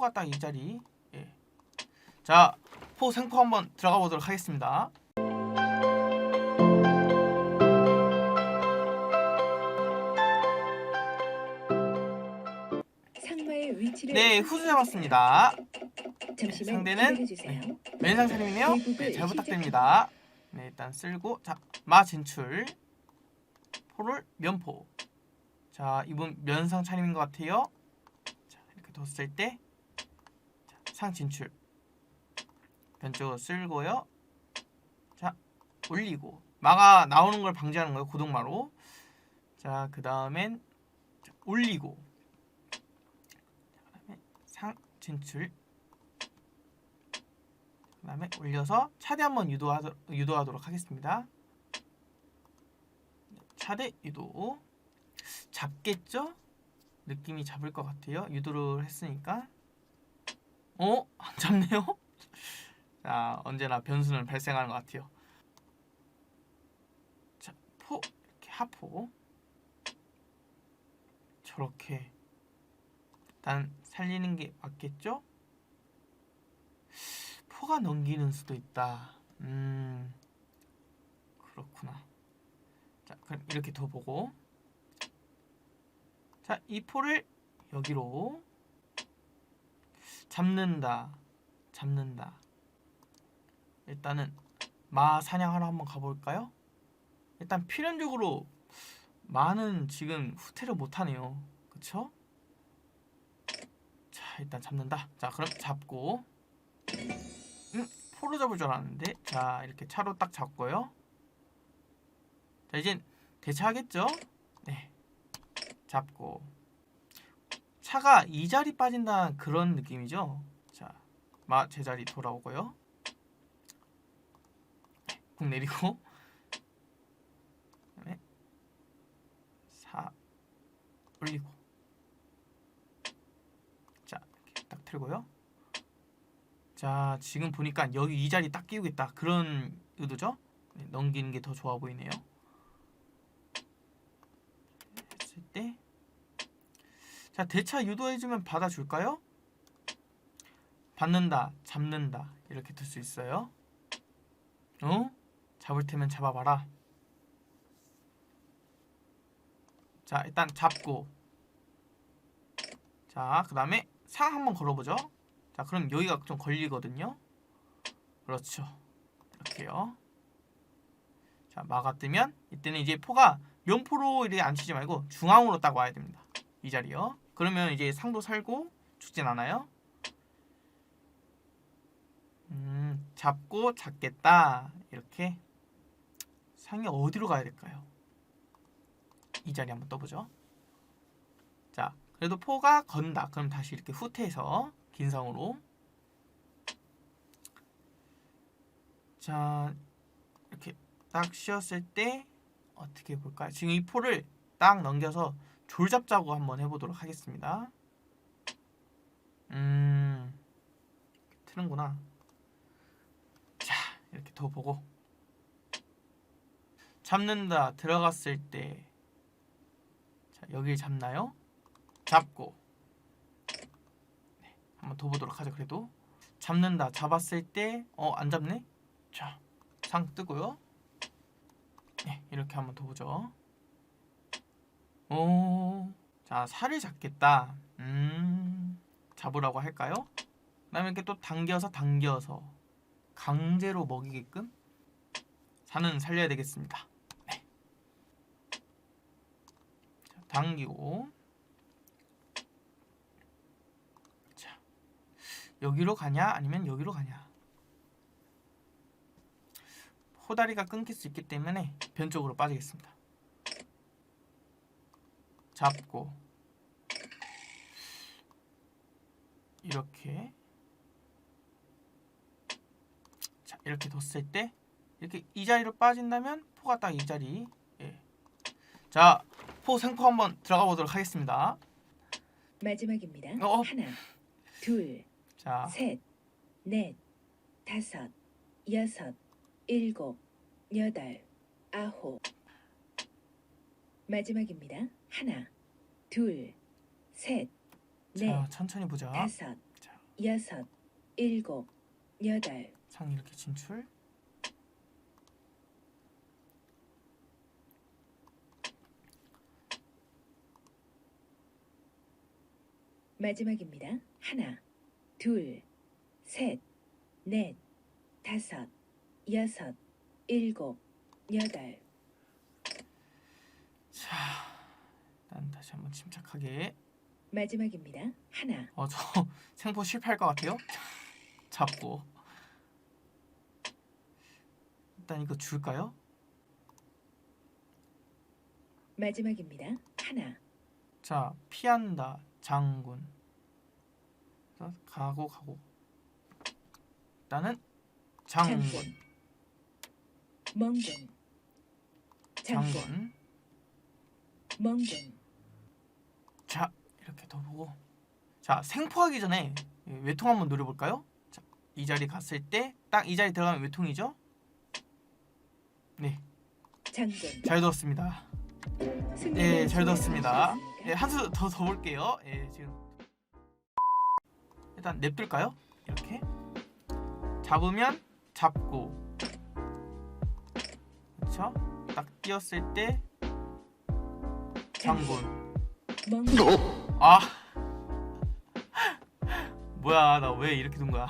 포가 딱 이 자리. 예. 자, 포 생포 한번 들어가 보도록 하겠습니다. 네, 후수 잡았습니다. 잠시만 상대는 기다려주세요. 면상 차림이네요. 네, 잘 부탁드립니다. 네, 일단 쓸고 자, 마 진출. 포를 면포. 자, 이분 면상 차림인 것 같아요. 자, 이렇게 뒀을 때 자, 상 진출. 왼쪽으로 쓸고요. 자, 올리고. 마가 나오는 걸 방지하는 거예요. 고동마로. 자, 그 다음엔 올리고. 자, 그다음에 상 진출. 그 다음에 올려서 차대 한번 유도하도, 유도하도록 하겠습니다. 차대 유도 잡겠죠? 느낌이 잡을 것 같아요. 유도를 했으니까 어? 안 잡네요? 자 언제나 변수는 발생하는 것 같아요. 자, 포 이렇게 하포 저렇게 일단 살리는 게 맞겠죠? 포가 넘기는 수도 있다. 음, 그렇구나. 자, 그럼 이렇게 더 보고. 자, 이 포를 여기로 잡는다. 잡는다. 일단은 마 사냥하러 한번 가볼까요? 일단 필연적으로 마는 지금 후퇴를 못하네요. 그쵸? 자, 일단 잡는다. 자, 그럼 잡고. 음, 포로 잡을 줄 알았는데 자 이렇게 차로 딱 잡고요 자 이젠 대차하겠죠 네 잡고 차가 이 자리 빠진다 그런 느낌이죠? 자 마 제자리 돌아오고요. 네, 국 내리고. 그다음에 사 올리고. 자 이렇게 딱 틀고요. 자 지금 보니까 여기 이 자리 딱 끼우겠다. 그런 의도죠? 네, 넘기는 게 더 좋아 보이네요. 했을 때 자 대차 유도해주면 받아줄까요? 받는다 잡는다. 이렇게 될수 있어요. 어 잡을 테면 잡아봐라. 자 일단 잡고. 자 그 다음에 상 한번 걸어보죠. 자 그럼 여기가 좀 걸리거든요. 그렇죠. 이렇게요. 자 마가 뜨면 이때는 이제 포가 면포로 이렇게 안 치지 말고 중앙으로 딱 와야 됩니다. 이 자리요 그러면 이제 상도 살고 죽진 않아요? 음 잡고 잡겠다. 이렇게. 상이 어디로 가야 될까요? 이 자리 한번 떠보죠. 자 그래도 포가 건다. 그럼 다시 이렇게 후퇴해서 긴 상으로. 자 이렇게 딱 씌었을 때 어떻게 볼까요? 지금 이 포를 딱 넘겨서 졸잡자고 한번 해보도록 하겠습니다. 음 트는구나. 자 이렇게 더 보고 잡는다 들어갔을 때 자, 여길 잡나요? 잡고 한번 더 보도록 하죠. 그래도 잡는다. 잡았을 때 어 안 잡네. 자, 상 뜨고요. 네, 이렇게 한번 더 보죠. 오, 자 살을 잡겠다. 음, 잡으라고 할까요? 그다음에 이렇게 또 당겨서 당겨서 강제로 먹이게끔 살은 살려야 되겠습니다. 네. 자, 당기고 여기로 가냐 아니면 여기로 가냐 호다리가 끊길 수 있기 때문에 변쪽으로 빠지겠습니다 잡고 이렇게 자 이렇게 뒀을 때 이렇게 이 자리로 빠진다면 포가 딱 이 자리 예. 자포 생포 한번 들어가 보도록 하겠습니다 마지막입니다. 어. 하나, 둘, 자 셋, 넷, 다섯, 여섯, 일곱, 여덟, 아홉. 마지막입니다. 하나, 둘, 셋, 넷, 자, 천천히 보자. 다섯, 자. 여섯, 일곱, 여덟, 장 이렇게 진출. 마지막입니다. 하나, 둘, 셋, 넷, 다섯, 여섯, 일곱, 여덟, 자, 일단 다시 한번 침착하게. 마지막입니다. 하나, 어, 저 생포 실패할 것 같아요. 잡고. 일단 이거 줄까요? 마지막입니다. 하나, 자, 피한다. 장군. 가고 가고. 일단은 장군. 장군, 멍군, 장군, 장군. 멍군, 자, 이렇게 더 보고. 자, 생포하기 전에 외통 한번 노려볼까요? 자, 이 자리 갔을 때 딱 이 자리 들어가면 외통이죠? 네, 장군. 잘 들었습니다. 네, 잘 들었습니다. 네, 한수 더 더 볼게요. 예, 지금 일단 냅둘까요? 이렇게 잡으면 잡고, 그렇죠? 딱 뛰었을 때 장군. 아, 뭐야, 나 왜 이렇게 둔 거야?